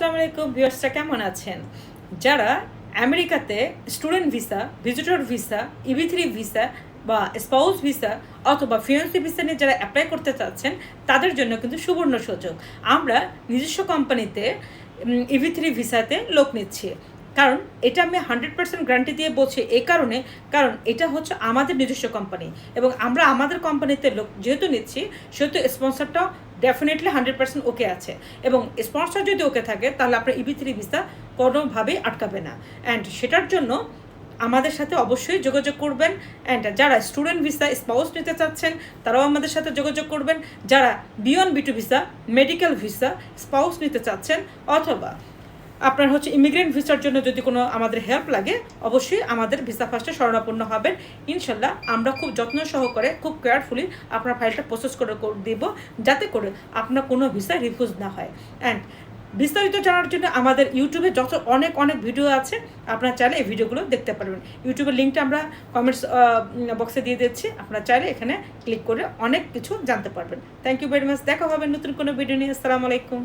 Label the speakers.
Speaker 1: আসসালামু আলাইকুম ভিউয়ার্সরা, কেমন আছেন? যারা আমেরিকাতে student visa, visitor visa E V three visa বা স্পাউস ভিসা অথবা ফিয়েন্সি ভিসা নিয়ে যারা অ্যাপ্লাই করতে চাচ্ছেন, তাদের জন্য কিন্তু সুবর্ণ সুযোগ। আমরা নিজস্ব কোম্পানিতে ইভি থ্রি ভিসাতে লোক নিচ্ছি। কারণ এটা আমি হান্ড্রেড পার্সেন্ট গ্যারান্টি দিয়ে বলছি এই কারণে, কারণ এটা হচ্ছে আমাদের নিজস্ব কোম্পানি এবং আমরা আমাদের কোম্পানিতে লোক যেহেতু নিচ্ছি, সেহেতু স্পন্সরটাও ডেফিনেটলি হান্ড্রেড পার্সেন্ট ওকে আছে। এবং স্পন্সর যদি ওকে থাকে, তাহলে আপনার ইবি থ্রি ভিসা কোনোভাবেই আটকাবে না। অ্যান্ড সেটার জন্য আমাদের সাথে অবশ্যই যোগাযোগ করবেন। অ্যান্ড যারা স্টুডেন্ট ভিসা স্পাউস নিতে চাচ্ছেন, তারাও আমাদের সাথে যোগাযোগ করবেন। যারা B one B two visa medical visa spouse নিতে চাচ্ছেন, অথবা আপনার হচ্ছে ইমিগ্রেন্ট ভিসার জন্য যদি কোনো আমাদের হেল্প লাগে, অবশ্যই আমাদের ভিসা ফার্স্টে শরণাপন্ন হবেন। ইনশাল্লাহ আমরা খুব যত্ন সহকারে, খুব কেয়ারফুলি আপনার ফাইলটা প্রসেস করে দিব, যাতে করে আপনার কোনো ভিসা রিফিউজ না হয়। অ্যান্ড বিস্তারিত জানার জন্য আমাদের ইউটিউবে যত অনেক অনেক ভিডিও আছে, আপনারা চাইলে এই ভিডিওগুলো দেখতে পারবেন। ইউটিউবের লিঙ্কটা আমরা কমেন্টস বক্সে দিয়ে দিচ্ছি। আপনারা চাইলে এখানে ক্লিক করে অনেক কিছু জানতে পারবেন। থ্যাংক ইউ ভেরি মাচ দেখা হবে নতুন কোনো ভিডিও নিয়ে। আসসালামু আলাইকুম।